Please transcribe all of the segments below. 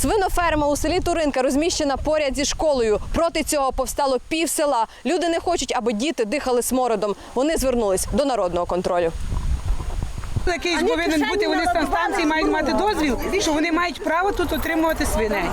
Свиноферма у селі Туринка розміщена поряд зі школою. Проти цього повстало пів села. Люди не хочуть, аби діти дихали смородом. Вони звернулись до народного контролю. Якийсь повинен бути, вони станції мають мати дозвіл, що вони мають право тут отримувати свиней.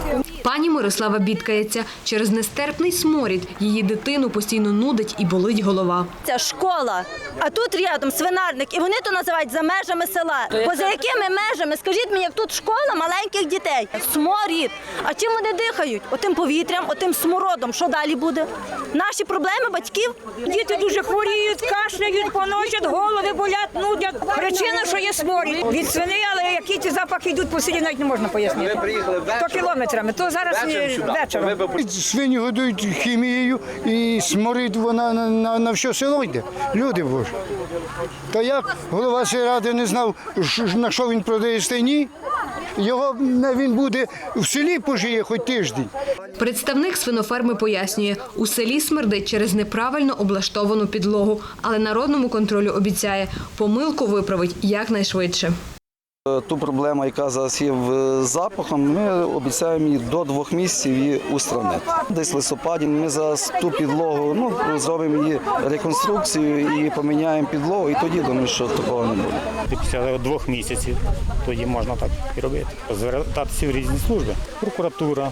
Пані Мирослава бідкається. Через нестерпний сморід її дитину постійно нудить і болить голова. Це школа, а тут рядом свинарник, і вони то називають за межами села. Поза якими межами? Скажіть мені, як тут школа маленьких дітей, сморід. А чим вони дихають? Отим повітрям, отим смородом. Що далі буде? Наші проблеми батьків? Діти дуже хворіють, кашляють, поносять, голови болять, нудять. Причина, що є сморід. Від свиней, але які ці запахи йдуть по селі, навіть не можна пояснити. То кілометрами, то зараз вечором. Свині годують хімією і сморід вона на, на, на все село йде. Люди божі. Та як голова сільради не знав, на що він продає стайні, його не, він буде в селі пожиє хоч тиждень. Представник свиноферми пояснює, у селі смердить через неправильно облаштовану підлогу, але народному контролю обіцяє, помилку виправить якнайшвидше. Ту проблему, яка зараз є в- запахом, ми обіцяємо її до двох місяців її устранити. Десь в листопаді ми зараз ту підлогу ну, зробимо її реконструкцію і поміняємо підлогу, і тоді думаю, що такого не буде. Після двох місяців тоді можна так і робити. Звертатися в різні служби. Прокуратура,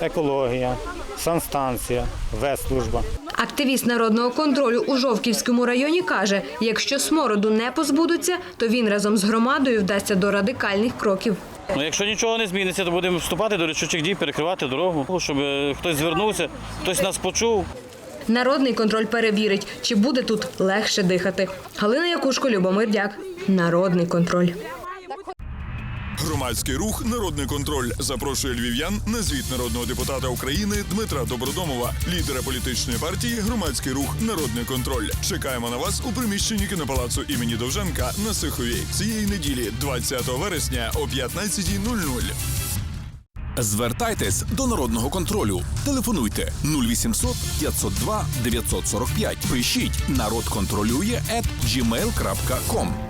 екологія, санстанція, ветслужба. Активіст народного контролю у Жовківському районі каже, якщо смороду не позбудуться, то він разом з громадою вдасться до радикальних кроків. Ну, якщо нічого не зміниться, то будемо вступати до рішучих дій, перекривати дорогу, щоб е, хтось звернувся, хтось нас почув. Народний контроль перевірить, чи буде тут легше дихати. Галина Якушко, Любомир Дяк. Народний контроль. Громадський рух Народний контроль запрошує львів'ян на звіт народного депутата України Дмитра Добродомова, лідера політичної партії Громадський рух Народний контроль. Чекаємо на вас у приміщенні кінопалацу імені Довженка на Сихові цієї неділі, 20 вересня о 15.00. Звертайтесь до народного контролю. Телефонуйте 0800 502 945. Пишіть народ контролює at gmail.com.